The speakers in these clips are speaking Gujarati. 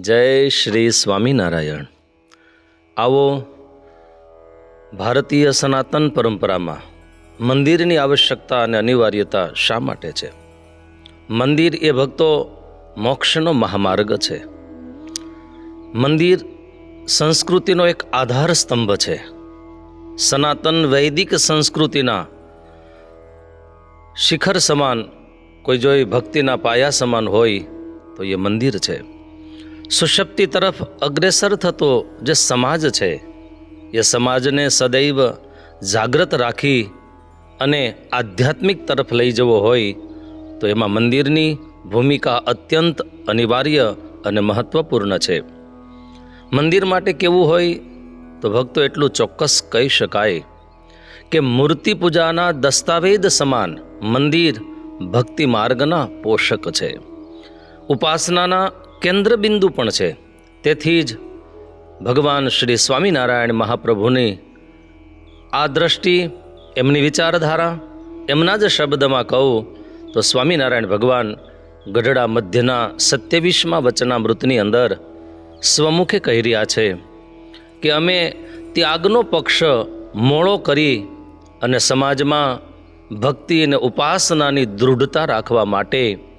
જય શ્રી સ્વામિનારાયણ. આવો, ભારતીય સનાતન પરંપરામાં મંદિરની આવશ્યકતા અને અનિવાર્યતા શા માટે છે? મંદિર એ ભક્તો મોક્ષનો મહામાર્ગ છે. મંદિર સંસ્કૃતિનો એક આધાર સ્તંભ છે. સનાતન વૈદિક સંસ્કૃતિના શિખર સમાન, કોઈ જો એ ભક્તિના પાયા સમાન હોય તો એ મંદિર છે. સુષપ્તિ તરફ અગ્રેસર થતો જે સમાજ છે, એ સમાજને સદૈવ જાગ્રત રાખી અને આધ્યાત્મિક તરફ લઈ જવો હોય, તો એમાં મંદિરની ભૂમિકા અત્યંત અનિવાર્ય અને મહત્વપૂર્ણ છે. મંદિર માટે કેવું હોય, તો ભક્તો એટલું ચોક્કસ કહી શકાય કે મૂર્તિ પૂજાના દસ્તાવેજ સમાન મંદિર ભક્તિ માર્ગના પોષક છે. ઉપાસનાના કેન્દ્રબિંદુ પણ છે. તેથી જ ભગવાન શ્રી સ્વામિનારાયણ મહાપ્રભુની આ દ્રષ્ટિ, એમની વિચારધારા, એમના જ શબ્દમાં કહું તો સ્વામિનારાયણ ભગવાન ગઢડા મધ્યના સત્યાવીસમાં વચનામૃતની અંદર સ્વમુખે કહી રહ્યા છે કે અમે ત્યાગનો પક્ષ મોળો કરી અને સમાજમાં ભક્તિ અને ઉપાસનાની દૃઢતા રાખવા માટે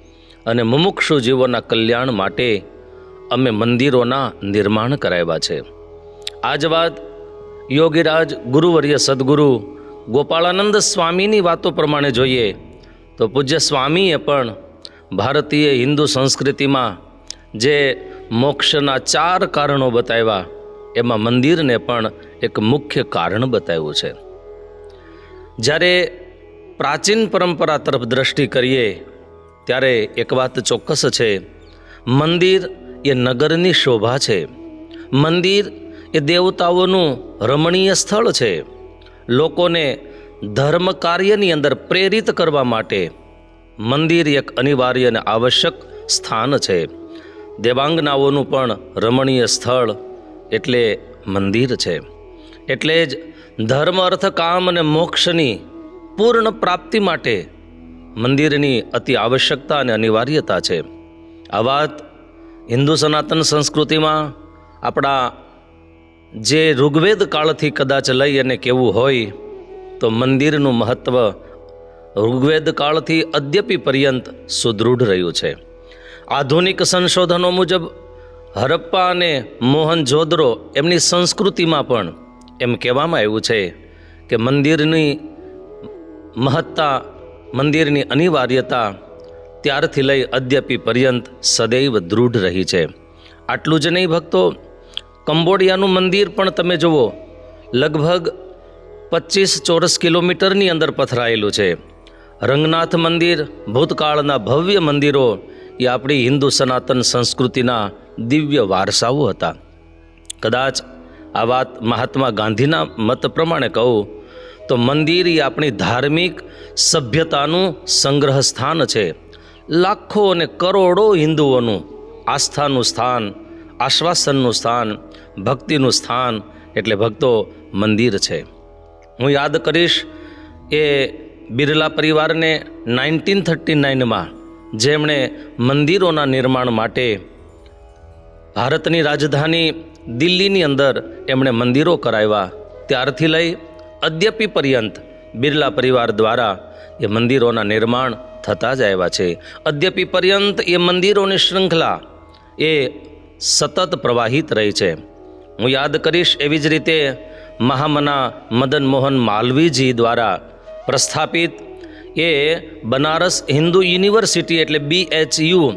અને મુમુક્ષુ જીવોના કલ્યાણ માટે અમે મંદિરોના નિર્માણ કરાવ્યા છે. આ જ વાત યોગીરાજ, ગુરુવર્ય સદગુરુ ગોપાળાનંદ સ્વામીની વાતો પ્રમાણે જોઈએ તો પૂજ્ય સ્વામીએ પણ ભારતીય હિન્દુ સંસ્કૃતિમાં જે મોક્ષના ચાર કારણો બતાવ્યા, એમાં મંદિરને પણ એક મુખ્ય કારણ બતાવ્યું છે. જ્યારે પ્રાચીન પરંપરા તરફ દ્રષ્ટિ કરીએ ત્યારે એક વાત ચોક્કસ છે. મંદિર એ નગરની શોભા છે. મંદિર એ દેવતાઓનું રમણીય સ્થળ છે. લોકોને ધર્મ કાર્યની અંદર પ્રેરિત કરવા માટે મંદિર એક અનિવાર્ય અને આવશ્યક સ્થાન છે. દેવાંગનાઓનું પણ રમણીય સ્થળ એટલે મંદિર છે. એટલે જ ધર્મ, અર્થ, કામ અને મોક્ષની પૂર્ણ પ્રાપ્તિ માટે મંદિરની અતિ આવશ્યકતા અને અનિવાર્યતા છે. આ વાત હિન્દુ સનાતન સંસ્કૃતિમાં આપણા જે ઋગ્વેદ કાળથી કદાચ લઈ અને કેવું હોય, તો મંદિરનું મહત્ત્વ ઋગ્વેદ કાળથી અદ્યપી પર્યંત સુદૃઢ રહ્યું છે. આધુનિક સંશોધનો મુજબ, હરપ્પા અને મોહન જોદરો એમની સંસ્કૃતિમાં પણ એમ કહેવામાં આવ્યું છે કે મંદિરની મહત્તા મંદિરની અનિવાર્યતા ત્યારથી લઈ અદ્યપી પર્યંત સદૈવ દૃઢ રહી છે. આટલું જ નહીં ભક્તો, કંબોડિયાનું મંદિર પણ તમે જુઓ, લગભગ પચીસ ચોરસ કિલોમીટરની અંદર પથરાયેલું છે. રંગનાથ મંદિર, ભૂતકાળના ભવ્ય મંદિરો એ આપણી હિન્દુ સનાતન સંસ્કૃતિના દિવ્ય વારસાઓ હતા. કદાચ આ વાત મહાત્મા ગાંધીના મત પ્રમાણે કહું તો મંદિર એ આપણી ધાર્મિક સભ્યતાનું સંગ્રહ સ્થાન છે. લાખો અને કરોડો હિન્દુઓનું આસ્થાનું સ્થાન, આશ્વાસનનું સ્થાન, ભક્તિનું સ્થાન એટલે ભક્તો મંદિર છે. હું યાદ કરીશ એ બિરલા પરિવારને નાઇન્ટીન થર્ટી નાઇનમાં જેમણે મંદિરોના નિર્માણ માટે ભારતની રાજધાની દિલ્હીની અંદર એમણે મંદિરો કરાવ્યા. ત્યારથી લઈ અદ્યપી પર્યંત બિરલા પરિવાર દ્વારા એ મંદિરોના નિર્માણ થતા જ આવ્યા છે. અદ્યપી પર્યંત એ મંદિરોની શૃંખલા એ સતત પ્રવાહિત રહી છે. હું યાદ કરીશ એવી જ રીતે મહામના મદન મોહન માલવીજી દ્વારા પ્રસ્થાપિત એ બનારસ હિન્દુ યુનિવર્સિટી એટલે બીએચયુ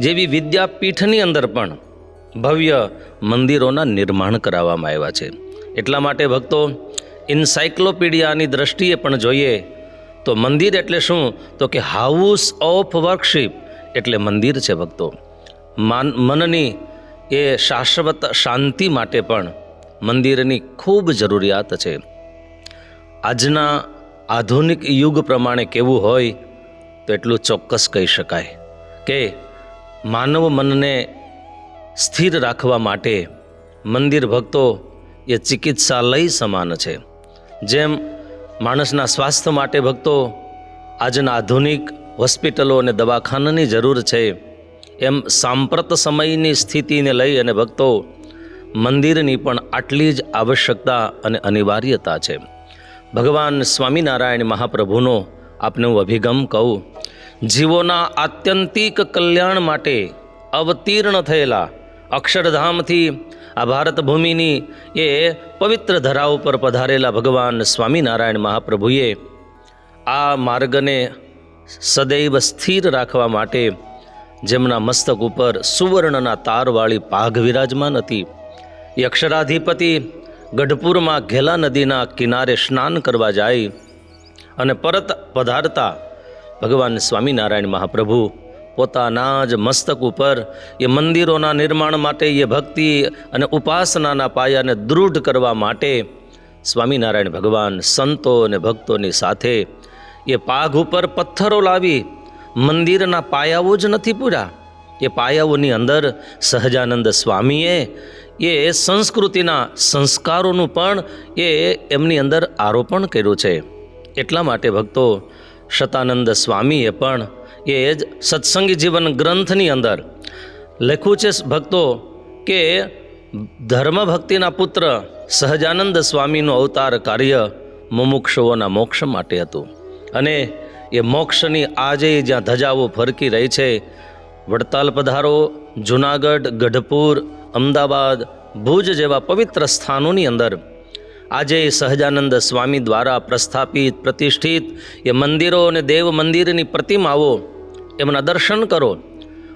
જેવી વિદ્યાપીઠની અંદર પણ ભવ્ય મંદિરોના નિર્માણ કરાવવામાં આવ્યા છે. એટલા માટે ભક્તો ઇન્સાઇક્લોપીડિયાની દ્રષ્ટિએ પણ જોઈએ, તો મંદિર એટલે શું? તો કે હાઉસ ઓફ વર્કશીપ એટલે મંદિર છે ભક્તો. માન, મનની એ શાશ્વત શાંતિ માટે પણ મંદિરની ખૂબ જરૂરિયાત છે. આજના આધુનિક યુગ પ્રમાણે કેવું હોય, તો એટલું ચોક્કસ કહી શકાય કે માનવ મનને સ્થિર રાખવા માટે મંદિર ભક્તો એ ચિકિત્સાલય સમાન છે. જેમ માણસના સ્વાસ્થ્ય માટે ભક્તો આજના આધુનિક હોસ્પિટલો અને દવાખાનાની જરૂર છે, એમ સાંપ્રત સમયની સ્થિતિને લઈ અને ભક્તો મંદિરની પણ આટલી જ આવશ્યકતા અને અનિવાર્યતા છે. ભગવાન સ્વામિનારાયણ મહાપ્રભુનો આપને હું અભિગમ કહું, જીવોના આત્યંતિક કલ્યાણ માટે અવતીર્ણ થયેલા અક્ષરધામથી આ ભારત ભૂમિની એ પવિત્ર ધરા ઉપર પધારેલા ભગવાન સ્વામિનારાયણ મહાપ્રભુએ આ માર્ગને સદૈવ સ્થિર રાખવા માટે જેમના મસ્તક ઉપર સુવર્ણના તારવાળી પાઘ વિરાજમાન હતી. યક્ષરાધિપતિ ગઢપુરમાં ઘેલા નદીના કિનારે સ્નાન કરવા જાય અને પરત પધારતા ભગવાન સ્વામિનારાયણ મહાપ્રભુ પોતાના જ મસ્તક ઉપર એ મંદિરોના નિર્માણ માટે એ ભક્તિ અને ઉપાસનાના પાયાને દૃઢ કરવા માટે સ્વામિનારાયણ ભગવાન સંતો અને ભક્તોની સાથે એ પાઘ ઉપર પથ્થરો લાવી મંદિરના પાયાઓ જ નથી પૂર્યા એ પાયાઓની અંદર સહજાનંદ સ્વામીએ એ સંસ્કૃતિના સંસ્કારોનું પણ એ એમની અંદર આરોપણ કર્યું છે. એટલા માટે ભક્તો શતાનંદ સ્વામીએ પણ એ જ સત્સંગી જીવન ગ્રંથની અંદર લખ્યું છે ભક્તો કે ધર્મ ભક્તિના પુત્ર સહજાનંદ સ્વામીનું અવતાર કાર્ય મુમુક્ષુઓના મોક્ષ માટે હતું. અને એ મોક્ષની આજે જ્યાં ધજાઓ ફરકી રહી છે, વડતાલ પધારો, જુનાગઢ, ગઢપુર, અમદાવાદ, ભુજ જેવા પવિત્ર સ્થાનોની અંદર આજે સહજાનંદ સ્વામી દ્વારા પ્રસ્થાપિત, પ્રતિષ્ઠિત એ મંદિરો અને દેવ મંદિરની પ્રતિમાઓ એમના દર્શન કરો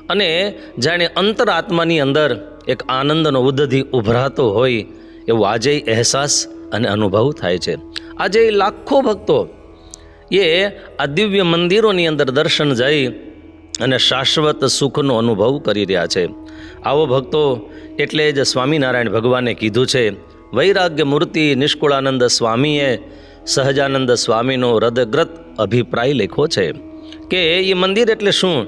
અને જાણે અંતરાત્માની અંદર એક આનંદનો ઉદ્ધિ ઉભરાતો હોય એવો આજે અહેસાસ અને અનુભવ થાય છે. આજે લાખો ભક્તો એ આ દિવ્ય મંદિરોની અંદર દર્શન જઈ અને શાશ્વત સુખનો અનુભવ કરી રહ્યા છે. આવો ભક્તો, એટલે જ સ્વામિનારાયણ ભગવાને કીધું છે વૈરાગ્ય મૂર્તિ નિષ્કુળાનંદ સ્વામીએ સહજાનંદ સ્વામીનો હૃદયગ્રત અભિપ્રાય લખ્યો છે કે એ મંદિર એટલે શું?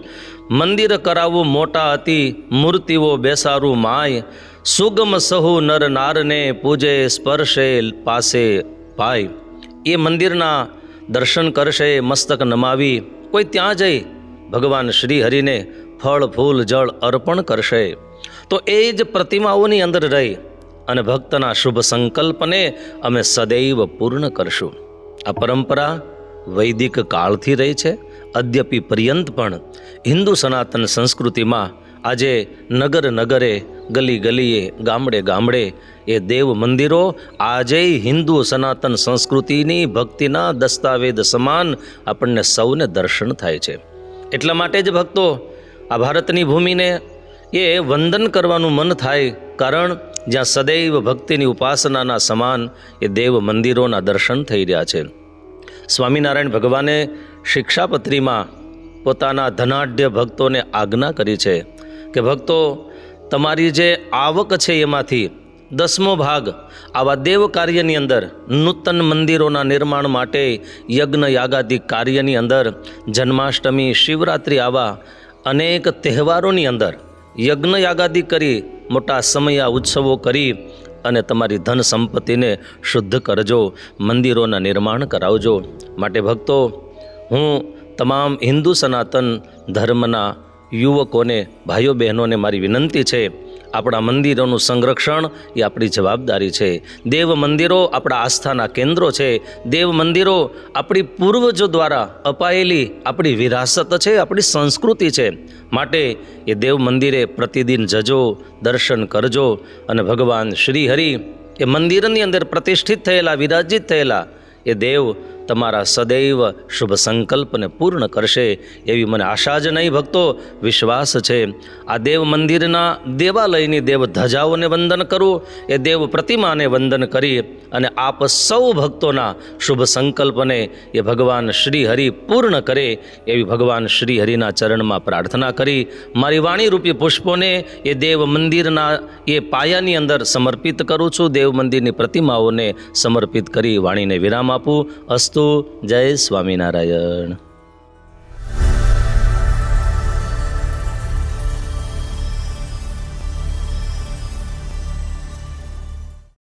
મંદિર કરાવવું મોટા હતી મૂર્તિઓ બેસારું માય, સુગમ સહુ નર નારને પૂજે સ્પર્શે પાસે પાય એ મંદિરના દર્શન કરશે, મસ્તક નમાવી, કોઈ ત્યાં જઈ ભગવાન શ્રી હરિને ફળ, ફૂલ, જળ અર્પણ કરશે. તો એ જ પ્રતિમાઓની અંદર રહી. અને ભક્તના શુભ સંકલ્પને અમે સદૈવ પૂર્ણ કરશું. આ પરંપરા વૈદિક કાળથી રહી છે. અદ્યપી પર્યંત પણ હિન્દુ સનાતન સંસ્કૃતિમાં આજે નગર નગરે, ગલી ગલીએ, ગામડે ગામડે એ દેવ મંદિરો આજે હિન્દુ સનાતન સંસ્કૃતિની ભક્તિના દસ્તાવેજ સમાન આપણને સૌને દર્શન થાય છે. એટલા માટે જ ભક્તો આ ભારતની ભૂમિને એ વંદન કરવાનું મન થાય, કારણ જ્યાં સદૈવ ભક્તિની ઉપાસનાના સમાન એ દેવ મંદિરોના દર્શન થઈ રહ્યા છે. સ્વામિનારાયણ ભગવાને શિક્ષાપત્રીમાં પોતાના ધનાઢ્ય ભક્તોને આજ્ઞા કરી છે કે, ભક્તો, તમારી જે આવક છે એમાંથી દસમો ભાગ આવા દેવ કાર્યની અંદર, નૂતન મંદિરોના નિર્માણ માટે યજ્ઞ યાગાદિક કાર્યની અંદર, જન્માષ્ટમી, શિવરાત્રિ આવા અનેક તહેવારોની અંદર યજ્ઞ યાગાદિ કરી, મોટા સમયા ઉત્સવો કરી અને તમારી ધન સંપત્તિને શુદ્ધ કરજો, મંદિરોના નિર્માણ કરાવજો. માટે ભક્તો, હું તમામ હિન્દુ સનાતન ધર્મના યુવકોને, ભાઈઓ બહેનોને મારી વિનંતી છે આપણા મંદિરોનું સંરક્ષણ એ આપણી જવાબદારી છે. દેવ મંદિરો આપણા આસ્થાના કેન્દ્રો છે. દેવ મંદિરો આપણી પૂર્વજો દ્વારા અપાયેલી આપણી વિરાસત છે, આપણી સંસ્કૃતિ છે. માટે એ દેવ મંદિરે પ્રતિદિન જજો, દર્શન કરજો અને ભગવાન શ્રી હરિ એ મંદિરની અંદર પ્રતિષ્ઠિત થયેલા, વિરાજિત થયેલા એ દેવ તમારા સદૈવ શુભ સંકલ્પને પૂર્ણ કરશે એવી મને આશા જ નહીં ભક્તો, વિશ્વાસ છે. આ દેવ મંદિરના દેવાલયની દેવ ધજાઓને વંદન કરવું એ દેવ પ્રતિમાને વંદન કરી અને આપ સૌ ભક્તોના શુભ સંકલ્પને એ ભગવાન શ્રી હરિ પૂર્ણ કરે એવી ભગવાન શ્રી હરિના ચરણમાં પ્રાર્થના કરી. મારી વાણી રૂપી પુષ્પોને એ દેવ મંદિરના એ પાયાની અંદર સમર્પિત કરું છું. દેવ મંદિરની પ્રતિમાઓને સમર્પિત કરી વાણીને વિરામ આપું. અસ્તુ જય સ્વામિનારાયણ.